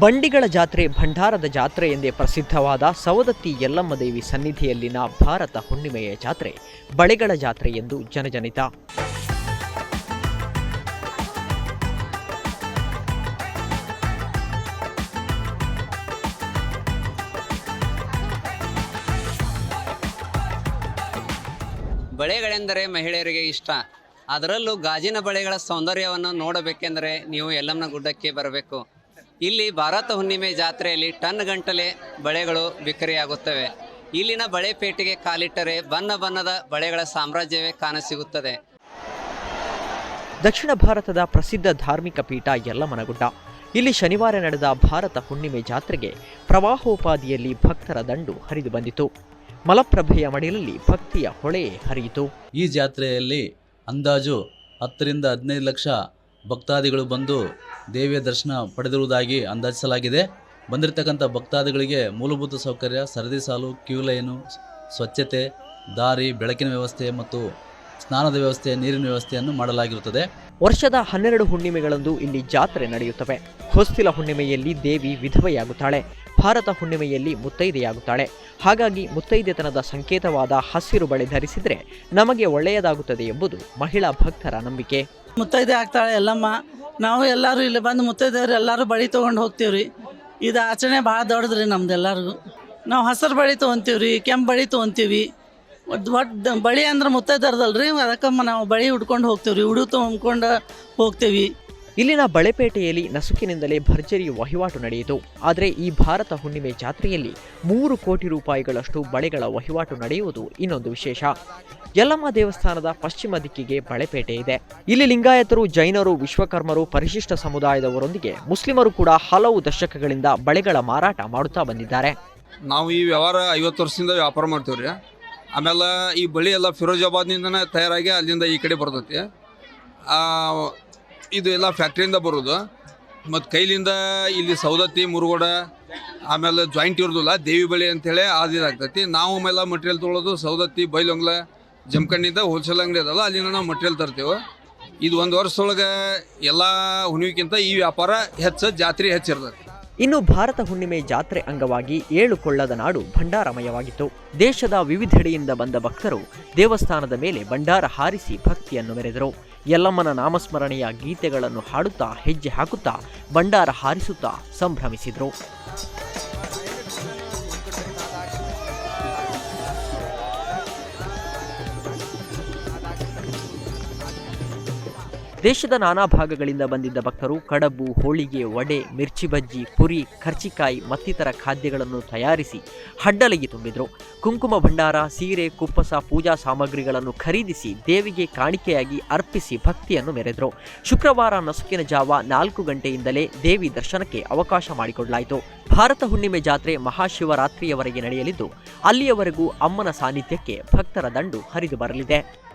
ಬಂಡಿಗಳ ಜಾತ್ರೆ, ಭಂಡಾರದ ಜಾತ್ರೆ ಎಂದೇ ಪ್ರಸಿದ್ಧವಾದ ಸವದತ್ತಿ ಯಲ್ಲಮ್ಮ ದೇವಿ ಸನ್ನಿಧಿಯಲ್ಲಿನ ಭಾರತ ಹುಣ್ಣಿಮೆಯ ಜಾತ್ರೆ, ಬಳೆಗಳ ಜಾತ್ರೆ ಎಂದು ಜನಜನಿತ. ಬಳೆಗಳೆಂದರೆ ಮಹಿಳೆಯರಿಗೆ ಇಷ್ಟ. ಅದರಲ್ಲೂ ಗಾಜಿನ ಬಳೆಗಳ ಸೌಂದರ್ಯವನ್ನು ನೋಡಬೇಕೆಂದರೆ ನೀವು ಯಲ್ಲಮ್ಮನ ಗುಡ್ಡಕ್ಕೆ ಬರಬೇಕು. ಇಲ್ಲಿ ಭಾರತ ಹುಣ್ಣಿಮೆ ಜಾತ್ರೆಯಲ್ಲಿ ಟನ್ ಗಂಟಲೆ ಬಳೆಗಳು ಬಿಕ್ಕರಿಯಾಗುತ್ತವೆ ಇಲ್ಲಿನ ಬಳೆ ಪೇಟೆಗೆ ಕಾಲಿಟ್ಟರೆ ಬಣ್ಣ ಬಣ್ಣದ ಬಳೆಗಳ ಸಾಮ್ರಾಜ್ಯವೇ ಕಾಣಸಿಗುತ್ತದೆ. ದಕ್ಷಿಣ ಭಾರತದ ಪ್ರಸಿದ್ಧ ಧಾರ್ಮಿಕ ಪೀಠ ಯಲ್ಲಮ್ಮನಗುಡ್ಡ ಇಲ್ಲಿ ಶನಿವಾರ ನಡೆದ ಭಾರತ ಹುಣ್ಣಿಮೆ ಜಾತ್ರೆಗೆ ಪ್ರವಾಹೋಪಾದಿಯಲ್ಲಿ ಭಕ್ತರ ದಂಡು ಹರಿದು ಬಂದಿತು. ಮಲಪ್ರಭೆಯ ಮಡಿಲಲ್ಲಿ ಭಕ್ತಿಯ ಹೊಳೆಯೇ ಹರಿಯಿತು. ಈ ಜಾತ್ರೆಯಲ್ಲಿ ಅಂದಾಜು ಹತ್ತರಿಂದ ಹದಿನೈದು ಲಕ್ಷ ಭಕ್ತಾದಿಗಳು ಬಂದು ದೇವಿಯ ದರ್ಶನ ಪಡೆದಿರುವುದಾಗಿ ಅಂದಾಜಿಸಲಾಗಿದೆ. ಬಂದಿರತಕ್ಕಂಥ ಭಕ್ತಾದಿಗಳಿಗೆ ಮೂಲಭೂತ ಸೌಕರ್ಯ ಸರದಿ ಸಾಲು ಕ್ಯೂ ಲೈನು ಸ್ವಚ್ಛತೆ ದಾರಿ ಬೆಳಕಿನ ವ್ಯವಸ್ಥೆ ಮತ್ತು ಸ್ನಾನದ ವ್ಯವಸ್ಥೆ ನೀರಿನ ವ್ಯವಸ್ಥೆಯನ್ನು ಮಾಡಲಾಗಿರುತ್ತದೆ. ವರ್ಷದ ಹನ್ನೆರಡು ಹುಣ್ಣಿಮೆಗಳಂದು ಇಲ್ಲಿ ಜಾತ್ರೆ ನಡೆಯುತ್ತವೆ. ಹೊಸ್ತಿಲ ಹುಣ್ಣಿಮೆಯಲ್ಲಿ ದೇವಿ ವಿಧವೆಯಾಗುತ್ತಾಳೆ. ಭಾರತ ಹುಣ್ಣಿಮೆಯಲ್ಲಿ ಮುತ್ತೈದೆಯಾಗುತ್ತಾಳೆ. ಹಾಗಾಗಿ ಮುತ್ತೈದೆತನದ ಸಂಕೇತವಾದ ಹಸಿರು ಬಳೆ ಧರಿಸಿದರೆ ನಮಗೆ ಒಳ್ಳೆಯದಾಗುತ್ತದೆ ಎಂಬುದು ಮಹಿಳಾ ಭಕ್ತರ ನಂಬಿಕೆ. ಮುತ್ತೈದೆ ಆಗ್ತಾಳೆ ಎಲ್ಲಮ್ಮ ನಾವು ಎಲ್ಲರೂ ಇಲ್ಲಿ ಬಂದು ಮುತ್ತೈದೆಯವ್ರು ಎಲ್ಲರೂ ಬಳಿ ತೊಗೊಂಡು ಹೋಗ್ತೀವಿ ಇದು ಆಚರಣೆ ಭಾಳ ದೊಡ್ಡದು ರೀ ನಮ್ದು ಎಲ್ಲರಿಗೂ. ನಾವು ಹಸಿರು ಬಳಿ ತೊಗೊಂತೀವಿ ರೀ ಕೆಂಪು ಬಳಿ ತೊಗೊತೀವಿ. ಒಟ್ಟು ಬಳಿ ಅಂದ್ರೆ ಮುತ್ತೈದರ್ದಲ್ಲ ರೀ ಅದಕ್ಕೆ ನಾವು ಬಳಿ ಉಡ್ಕೊಂಡು ಹೋಗ್ತೀವಿ ರೀ ಉಡು ತೊಗೊಂಡ್ಕೊಂಡು ಹೋಗ್ತೀವಿ. ಇಲ್ಲಿನ ಬಳೆಪೇಟೆಯಲ್ಲಿ ನಸುಕಿನಿಂದಲೇ ಭರ್ಜರಿ ವಹಿವಾಟು ನಡೆಯಿತು. ಆದರೆ ಈ ಭಾರತ ಹುಣ್ಣಿಮೆ ಜಾತ್ರೆಯಲ್ಲಿ ಮೂರು ಕೋಟಿ ರೂಪಾಯಿಗಳಷ್ಟು ಬಳೆಗಳ ವಹಿವಾಟು ನಡೆಯುವುದು ಇನ್ನೊಂದು ವಿಶೇಷ. ಯಲ್ಲಮ್ಮ ದೇವಸ್ಥಾನದ ಪಶ್ಚಿಮ ದಿಕ್ಕಿಗೆ ಬಳೆಪೇಟೆ ಇದೆ. ಇಲ್ಲಿ ಲಿಂಗಾಯತರು, ಜೈನರು, ವಿಶ್ವಕರ್ಮರು, ಪರಿಶಿಷ್ಟ ಸಮುದಾಯದವರೊಂದಿಗೆ ಮುಸ್ಲಿಮರು ಕೂಡ ಹಲವು ದಶಕಗಳಿಂದ ಬಳೆಗಳ ಮಾರಾಟ ಮಾಡುತ್ತಾ ಬಂದಿದ್ದಾರೆ. ನಾವು ಈ ವ್ಯವಹಾರ ಐವತ್ತು ವರ್ಷದಿಂದ ವ್ಯಾಪಾರ ಮಾಡ್ತೀವಿ ರೀ ಆಮೇಲೆ ಈ ಬಳಿ ಎಲ್ಲ ಫಿರೋಜಾಬಾದ್ನಿಂದನೇ ತಯಾರಾಗಿ ಅಲ್ಲಿಂದ ಈ ಕಡೆ ಬರ್ತೈತಿ. ಇದು ಎಲ್ಲ ಫ್ಯಾಕ್ಟ್ರಿಯಿಂದ ಬರೋದು. ಮತ್ತು ಕೈಲಿಂದ ಇಲ್ಲಿ ಸೌದತ್ತಿ ಮುರುಗೋಡ, ಆಮೇಲೆ ಜಾಯಿಂಟ್ ಇರೋದಿಲ್ಲ ದೇವಿ ಬಳಿ ಅಂತೇಳಿ ಅದು ಇದಾಗ್ತೈತಿ. ನಾವು ಆಮೇಲೆ ಮಟೀರಿಯಲ್ ತೊಗೊಳೋದು ಸೌದತ್ತಿ ಬೈಲೊಂಗ್ಲ ಜಮಖಂಡಿಂದ ಹೋಲ್ಸೇಲ್ ಅಂಗಡಿ ಅದಲ್ಲ, ಅಲ್ಲಿಂದ ನಾವು ಮಟೀರಿಯಲ್ ತರ್ತೇವೆ. ಇದು ಒಂದು ವರ್ಷದೊಳಗೆ ಎಲ್ಲ ಹುಣ್ಣಿಕ್ಕಿಂತ ಈ ವ್ಯಾಪಾರ ಹೆಚ್ಚು, ಜಾತ್ರೆ ಹೆಚ್ಚಿರ್ತೈತಿ ಇನ್ನು ಭಾರತ ಹುಣ್ಣಿಮೆ ಜಾತ್ರೆ ಅಂಗವಾಗಿ ಏಳು ಕೊಳ್ಳದ ನಾಡು ಭಂಡಾರಮಯವಾಗಿತ್ತು. ದೇಶದ ವಿವಿಧೆಡೆಯಿಂದ ಬಂದ ಭಕ್ತರು ದೇವಸ್ಥಾನದ ಮೇಲೆ ಭಂಡಾರ ಹಾರಿಸಿ ಭಕ್ತಿಯನ್ನು ಮೆರೆದರು. ಯಲ್ಲಮ್ಮನ ನಾಮಸ್ಮರಣೆಯ ಗೀತೆಗಳನ್ನು ಹಾಡುತ್ತಾ ಹೆಜ್ಜೆ ಹಾಕುತ್ತಾ ಭಂಡಾರ ಹಾರಿಸುತ್ತಾ ಸಂಭ್ರಮಿಸಿದರು. ದೇಶದ ನಾನಾ ಭಾಗಗಳಿಂದ ಬಂದಿದ್ದ ಭಕ್ತರು ಕಡಬು, ಹೋಳಿಗೆ, ವಡೆ, ಮಿರ್ಚಿ ಬಜ್ಜಿ, ಪುರಿ ಖರ್ಚಿಕಾಯಿ ಮತ್ತಿತರ ಖಾದ್ಯಗಳನ್ನು ತಯಾರಿಸಿ ಹಡ್ಡಲಿಗೆ ತುಂಬಿದರು. ಕುಂಕುಮ ಭಂಡಾರ, ಸೀರೆ, ಕುಪ್ಪಸ, ಪೂಜಾ ಸಾಮಗ್ರಿಗಳನ್ನು ಖರೀದಿಸಿ ದೇವಿಗೆ ಕಾಣಿಕೆಯಾಗಿ ಅರ್ಪಿಸಿ ಭಕ್ತಿಯನ್ನು ಮೆರೆದರು. ಶುಕ್ರವಾರ ನಸುಕಿನ ಜಾವ ನಾಲ್ಕು ಗಂಟೆಯಿಂದಲೇ ದೇವಿ ದರ್ಶನಕ್ಕೆ ಅವಕಾಶ ಮಾಡಿಕೊಡಲಾಯಿತು. ಭಾರತ ಹುಣ್ಣಿಮೆ ಜಾತ್ರೆ ಮಹಾಶಿವರಾತ್ರಿಯವರೆಗೆ ನಡೆಯಲಿದ್ದು, ಅಲ್ಲಿಯವರೆಗೂ ಅಮ್ಮನ ಸಾನ್ನಿಧ್ಯಕ್ಕೆ ಭಕ್ತರ ದಂಡು ಹರಿದು ಬರಲಿದೆ.